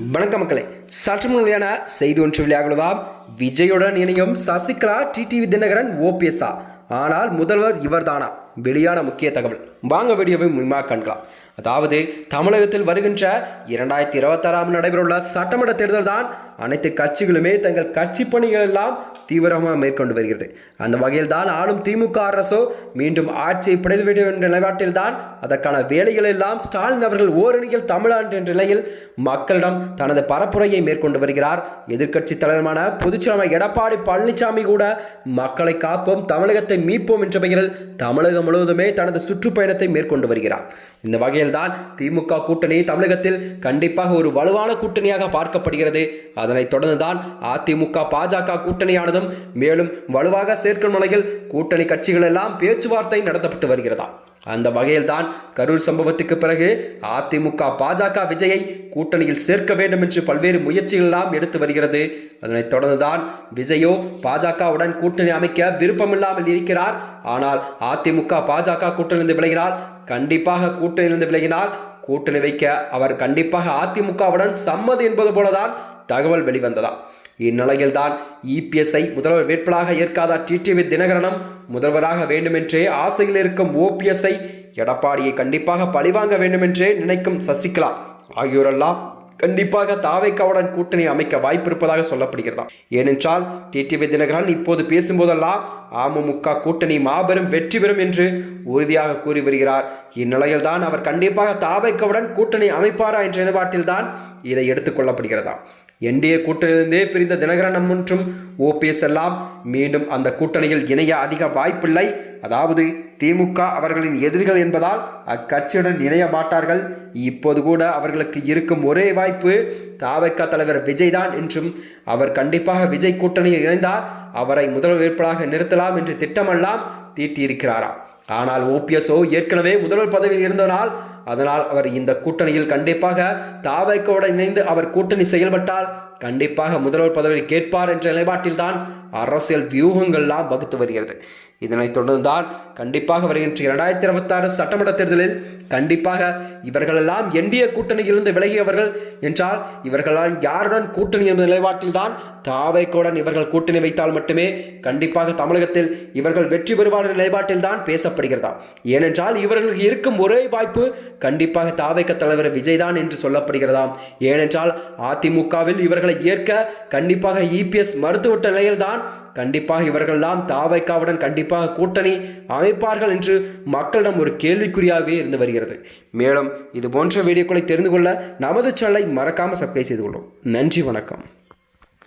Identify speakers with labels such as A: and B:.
A: வணக்க மக்களே. சற்று முன்னிலையான செய்தி ஒன்று வெளியாகுவதாம் விஜயுடன் இணையும் சசிகலா டிடிவி தினகரன் ஓபிஎஸ்ஆ ஆனால் முதல்வர் இவர்தானா? வெளியான முக்கிய தகவல். வாங்க வீடியோவை முழுமையாக காண்கலாம் அதாவது தமிழகத்தில் வருகின்ற இரண்டாயிரத்தி இருபத்தாறாம் நடைபெறவுள்ள சட்டமன்ற தேர்தல் தான் அனைத்து கட்சிகளுமே தங்கள் கட்சி பணிகள் எல்லாம் தீவிரமாக மேற்கொண்டு வருகிறது. அந்த வகையில் தான் ஆளும் திமுக அரசோ மீண்டும் ஆட்சியை பிடித்து வேண்டும் என்ற நிலைப்பாட்டில் தான் அதற்கான வேலைகள் எல்லாம் ஸ்டாலின் அவர்கள் ஓரணியில் தமிழ்நாடு என்ற நிலையில் மக்களிடம் தனது பரப்புரையை மேற்கொண்டு வருகிறார். எதிர்க்கட்சி தலைவருமான பொதுச்செயலாளர் எடப்பாடி பழனிசாமி கூட மக்களை காப்போம் தமிழகத்தை மீட்போம் என்ற பெயரில் தமிழகம் முழுவதுமே தனது பயணத்தை மேற்கொண்டு வருகிறார். இந்த வகையில்தான் திமுக கூட்டணி தமிழகத்தில் கண்டிப்பாக ஒரு வலுவான கூட்டணியாக பார்க்கப்படுகிறது. அதனைத் தொடர்ந்து தான் அதிமுக பாஜக கூட்டணியானதும் மேலும் வலுவாக சேர்க்கும் நிலையில் கூட்டணி கட்சிகள் எல்லாம் பேச்சுவார்த்தை நடத்தப்பட்டு வருகிறதா? அந்த வகையில்தான் கரூர் சம்பவத்துக்கு பிறகு அதிமுக பாஜக விஜயை கூட்டணியில் சேர்க்க வேண்டும் என்று பல்வேறு முயற்சிகள் எல்லாம் எடுத்து வருகிறது. அதனைத் தொடர்ந்துதான் விஜயோ பாஜகவுடன் கூட்டணி அமைக்க விருப்பமில்லாமல் இருக்கிறார். ஆனால் அதிமுக பாஜக கூட்டணியிலிருந்து விலகினால் கண்டிப்பாக கூட்டணியிலிருந்து விலகினால் கூட்டணி வைக்க அவர் கண்டிப்பாக அதிமுகவுடன் சம்மதி என்பது போலதான் தகவல் வெளிவந்ததா இந்நிலையில்தான் இபிஎஸ்ஐ முதல்வர் வேட்பாளராக ஏற்காத டிடிவி தினகரனும் முதல்வராக வேண்டுமென்றே ஆசையில் இருக்கும் ஓபிஎஸ்ஐ எடப்பாடியை கண்டிப்பாக பழிவாங்க வேண்டுமென்றே நினைக்கும் சசிகலா ஆகியோரெல்லாம் கண்டிப்பாக தாவைக்காவுடன் கூட்டணி அமைக்க வாய்ப்பு இருப்பதாக சொல்லப்படுகிறதா ஏனென்றால் டிடிவி தினகரன் இப்போது பேசும்போதெல்லாம் அமமுக கூட்டணி மாபெரும் வெற்றி பெறும் என்று உறுதியாக கூறி வருகிறார். இந்நிலையில்தான் அவர் கண்டிப்பாக தாவைக்காவுடன் கூட்டணி அமைப்பாரா என்ற நிலைப்பாட்டில்தான் இதை எடுத்துக்கொள்ளப்படுகிறதா என்டிஏ கூட்டணியிலிருந்தே பிரிந்த தினகரன் மற்றும் ஓபிஎஸ் எல்லாம் மீண்டும் அந்த கூட்டணியில் இணைய அதிக வாய்ப்பில்லை. அதாவது திமுக அவர்களின் எதிரிகள் என்பதால் அக்கட்சியுடன் இணைய மாட்டார்கள். இப்போது கூட அவர்களுக்கு இருக்கும் ஒரே வாய்ப்பு தாவக தலைவர் விஜய் தான் என்றும் அவர் கண்டிப்பாக விஜய் கூட்டணியில் இணைந்தார் அவரை முதல்வர் வேட்பாளராக நிறுத்தலாம் என்று திட்டமெல்லாம் தீட்டியிருக்கிறாராம். ஆனால் ஓபிஎஸ்ஓ ஏற்கனவே முதல்வர் பதவியில் இருந்தனால் அதனால் அவர் இந்த கூட்டணியில் கண்டிப்பாக தாவைக்கோட இணைந்து அவர் கூட்டணி செயல்பட்டால் கண்டிப்பாக முதல்வர் பதவி கேட்பார் என்ற நிலைப்பாட்டில்தான் அரசியல் வியூகங்கள்லாம் வகுத்து வருகிறது. இதனைத் தொடர்ந்துதான் கண்டிப்பாக வருகின்ற இரண்டாயிரத்தி இருபத்தாறு சட்டமன்ற தேர்தலில் கண்டிப்பாக இவர்களெல்லாம் என்டிஏ கூட்டணியிலிருந்து விலகியவர்கள் என்றால் இவர்களால் யாருடன் கூட்டணி என்பது நிலைப்பாட்டில்தான் தாவைக்கோடன் இவர்கள் கூட்டணி வைத்தால் மட்டுமே கண்டிப்பாக தமிழகத்தில் இவர்கள் வெற்றி பெறுவார்கள் நிலைப்பாட்டில்தான் பேசப்படுகிறதா. ஏனென்றால் இவர்களுக்கு இருக்கும் ஒரே வாய்ப்பு கண்டிப்பாக தாவைக்க தலைவர் விஜய் தான் என்று சொல்லப்படுகிறதாம் ஏனென்றால் அதிமுகவில் இவர்களை ஏற்க கண்டிப்பாக இபிஎஸ் மறுத்துவிட்ட நிலையில்தான். கண்டிப்பாக இவர்கள்லாம் தாவைக்காவுடன் கண்டிப்பாக கூட்டணி அமைப்பார்கள் என்று மக்களிடம் ஒரு கேள்விக்குறியாகவே இருந்து வருகிறது. மேலும் இது போன்ற வீடியோக்களை தெரிந்து கொள்ள நமது சேனலை மறக்காமல் சப்ஸ்கிரைப் செய்து கொள்ளும். நன்றி வணக்கம்.